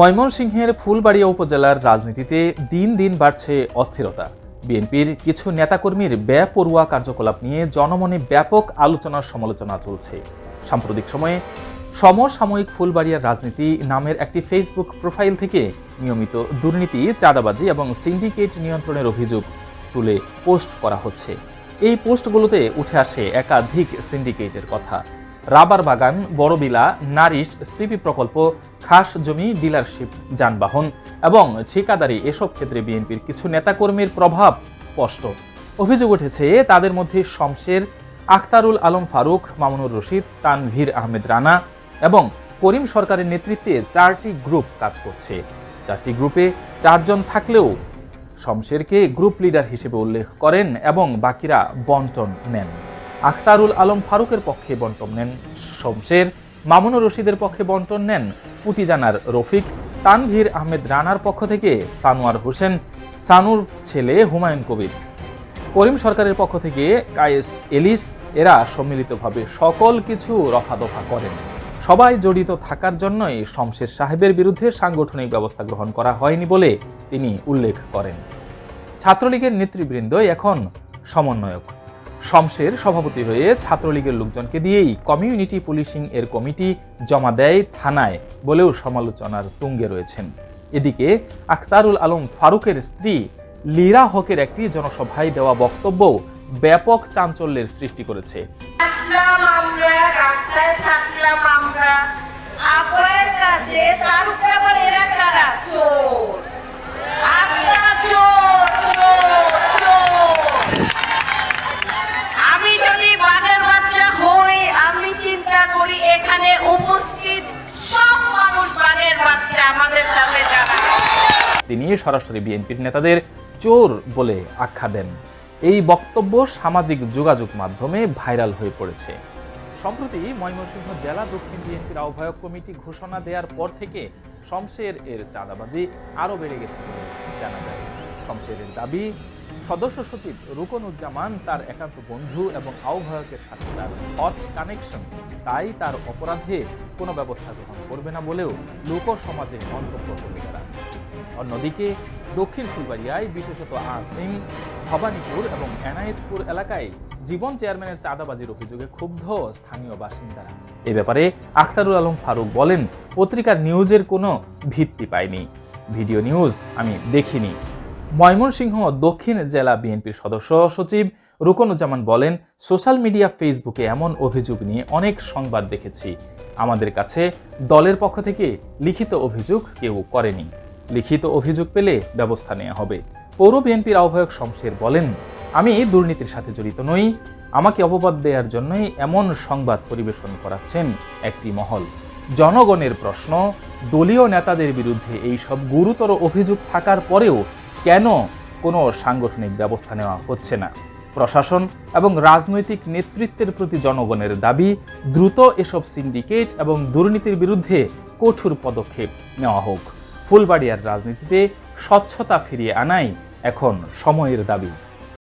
ময়মনসিংহের ফুলবাড়িয়া উপজেলার রাজনীতিতে দিন দিন বাড়ছে অস্থিরতা। বিএনপির কিছু নেতাকর্মীর বেপরোয়া কার্যকলাপ নিয়ে জনমনে ব্যাপক আলোচনার সমালোচনা চলছে। সাম্প্রতিক সময়ে সমসাময়িক ফুলবাড়িয়ার রাজনীতি নামের একটি ফেসবুক প্রোফাইল থেকে নিয়মিত দুর্নীতি, চাঁদাবাজি এবং সিন্ডিকেট নিয়ন্ত্রণের অভিযোগ তুলে পোস্ট করা হচ্ছে। এই পোস্টগুলোতে উঠে আসে একাধিক সিন্ডিকেটের কথা। রাবার বাগান বড়বিলা নারিশ, সিপি প্রকল্প, খাস জমি, ডিলারশিপ, যানবাহন এবং ঠিকাদারি এসব ক্ষেত্রে বিএনপির কিছু নেতাকর্মীর প্রভাব স্পষ্ট। অভিযোগ উঠেছে, তাদের মধ্যে শমশের, আখতারুল আলম ফারুক, মামুনুর রশিদ, তানভীর আহমেদ রানা এবং করিম সরকারের নেতৃত্বে চারটি গ্রুপ কাজ করছে। চারটি গ্রুপে চারজন থাকলেও শমশেরকে গ্রুপ লিডার হিসেবে উল্লেখ করেন এবং বাকিরা বন্টন নেন। আখতারুল আলম ফারুকের পক্ষে বন্টন নেন। শমশের মামুনুর রশিদের পক্ষে বন্টন নেন পুতিজানার রফিক। তানভীর আহমেদ রানার পক্ষ থেকে সানোয়ার হোসেন। সানুর ছেলে হুমায়ুন কবির। করিম সরকারের পক্ষ থেকে কায়েস এলিস, এরা সম্মিলিতভাবে সকল কিছু রফাদফা করেন। সবাই জড়িত থাকার জন্যই শমশের সাহেবের বিরুদ্ধে সাংগঠনিক ব্যবস্থা গ্রহণ করা হয়নি বলে তিনি উল্লেখ করেন। ছাত্রলীগের নেতৃবৃন্দ এখন সমন্বয়ক। শমশের সভাপতি হয়ে ছাত্রলীগের লোকজনকে দিয়েই কমিউনিটি পুলিশিং এর কমিটি জমা দেয় থানায় বলেও সমালোচনার তুঙ্গে রয়েছেন। এদিকে আখতারুল আলম ফারুকের স্ত্রী লীরা হকের একটি জনসভায় দেওয়া বক্তব্য ব্যাপক চাঞ্চল্যের সৃষ্টি করেছে। আমরা, রাস্তায় থাকলাম আমরা। আপনার কাছে তার আমাদের তিনি সরাসরি বিএনপির নেতাদের চোর বলে আখ্যা দেন। এই বক্তব্য সামাজিক যোগাযোগ মাধ্যমে ভাইরাল হয়ে পড়েছে। সম্প্রতি ময়মনসিংহ জেলা দক্ষিণ বিএনপির আহ্বায়ক কমিটি ঘোষণা দেওয়ার পর থেকে শমশের এর চাঁদাবাজি আরও বেড়ে গেছে বলে জানা যায়। শমশেরের দাবি সদস্য সচিব রুকনুজ্জামান তার একান্ত বন্ধু এবং আহ্বায়কের সাথে তার হট কানেকশন। তাই তার অপরাধে কোনো ব্যবস্থা গ্রহণ করবে না বলেও লোক সমাজে মন্তব্য করবে তারা। অন্যদিকে, দক্ষিণ ফুলবাড়িয়ায় বিশেষত আসিম, ভবানীপুর এবং এনায়েতপুর এলাকায় জীবন চেয়ারম্যানের চাঁদাবাজির অভিযোগে ক্ষুব্ধ স্থানীয় বাসিন্দারা। এ ব্যাপারে আখতারুল আলম ফারুক বলেন, পত্রিকার নিউজের কোনো ভিত্তি পায়নি। ভিডিও নিউজ আমি দেখিনি। ময়মনসিংহ দক্ষিণ জেলা বিএনপির সদস্য সচিব রুকনুজ্জামান বলেন, সোশ্যাল মিডিয়া ফেসবুকে এমন অভিযোগ নিয়ে অনেক সংবাদ দেখেছি। আমাদের কাছে দলের পক্ষ থেকে লিখিত অভিযোগ কেউ করেনি। লিখিত অভিযোগ পেলে ব্যবস্থা নেওয়া হবে। পৌর বিএনপির আহ্বায়ক শমশের বলেন, আমি দুর্নীতির সাথে জড়িত নই। আমাকে অপবাদ দেওয়ার জন্যই এমন সংবাদ পরিবেশন করাচ্ছেন একটি মহল। জনগণের প্রশ্ন, দলীয় নেতাদের বিরুদ্ধে এই সব গুরুতর অভিযোগ থাকার পরেও কেন কোনো সাংগঠনিক ব্যবস্থা নেওয়া হচ্ছে না? প্রশাসন এবং রাজনৈতিক নেতৃত্বের প্রতি জনগণের দাবি, দ্রুত এসব সিন্ডিকেট এবং দুর্নীতির বিরুদ্ধে কঠোর পদক্ষেপ নেওয়া হোক। ফুলবাড়িয়ার রাজনীতিতে স্বচ্ছতা ফিরিয়ে আনাই এখন সময়ের দাবি।